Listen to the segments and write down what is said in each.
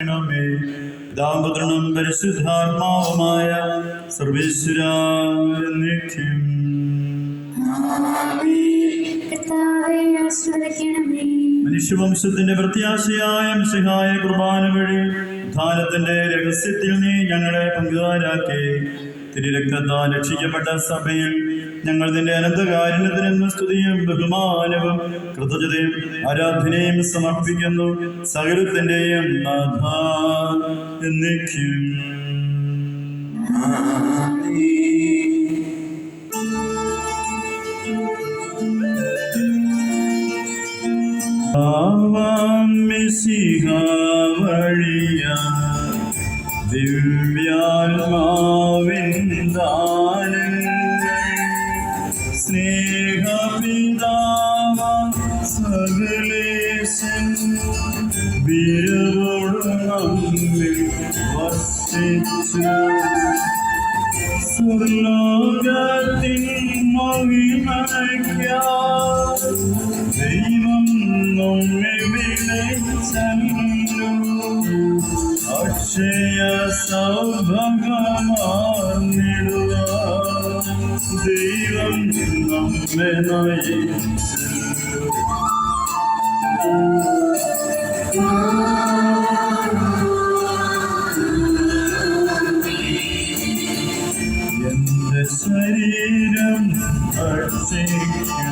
ണമേ ദാമ്പതൃണം പരിശുദ്ധാത്മാവുമായ ആശ്രയിക്കണമേ മനുഷ്യവംശത്തിന്റെ പ്രത്യാശയായ സിഹായ കുർബാന വഴി ധാരത്തിന്റെ രഹസ്യത്തിൽ നീ ഞങ്ങളെ പങ്കുകാരാക്കി തിരുരക്തത്താൽ രക്ഷിക്കപ്പെട്ട സഭയിൽ ഞങ്ങൾ നിന്റെ അനന്തകാരുണ്യത്തിനെന്ന് സ്തുതിയും ബഹുമാനവും കൃതജ്ഞതയും ആരാധനയും സമർപ്പിക്കുന്നു. സകലത്തിന്റെയും നാഥ എന്നേക്കും. വഴിയ ദിവ്യാത്മാ സകലേശൻ വിരവോട് നമ്മിൽ വർഷിച്ചു സ്വർലോകത്തിൻ മഹിമയ്ക്കാ ദൈവം നമ്മെ വിളിച്ചല്ലോ അക്ഷയ സൗഭഗമാർന്നിടുക ദൈവം നമ്മെ നയിച്ചല്ലോ ശരീരം ഭക്ഷിക്കും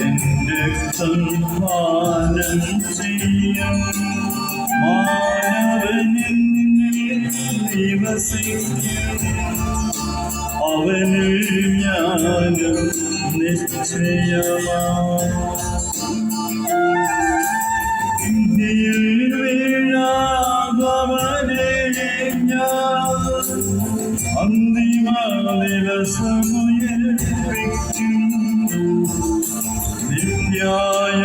എന്റെ ചെയ്യും. മാനവനിൽ നിവസിക്കും അവനിൽ ഞാനും നിശ്ചയമാ. വീഴാതവനെ ഞാൻ അന്തിമ ദിവസമുയർപ്പിക്കും നിത്യായ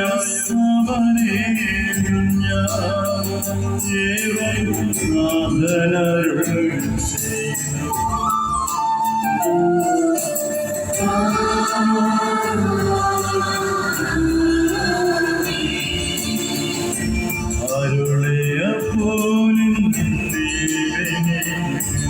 ജീവനാഥനരുൾ ചെയ്തു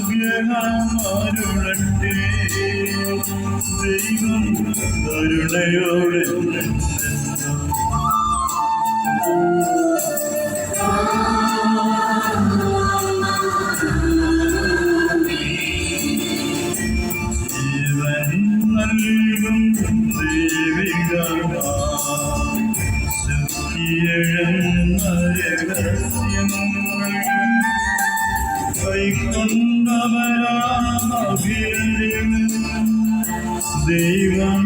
നൽകിയാലുഗ്രഹമാരുളട്ടെ ദൈവം കരുണയോടെ നൽകും ദൈവികമാ. ശുദ്ധിയെഴുന്ന രഹസ്യങ്ങൾ കൈക്കൊണ്ടവരാഭിയും ദൈവം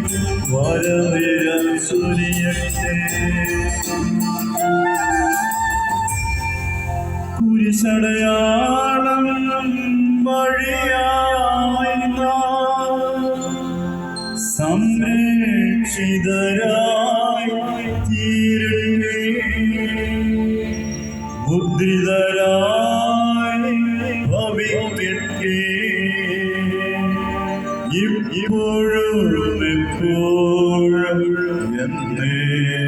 വരവിര സുരിയട്ടെ കുരിശടയാളം സംരക്ഷിതരായി മുദ്രിതരായി ഭവിക്കട്ടെ ഇപ്പോഴും എപ്പോഴും എന്നേ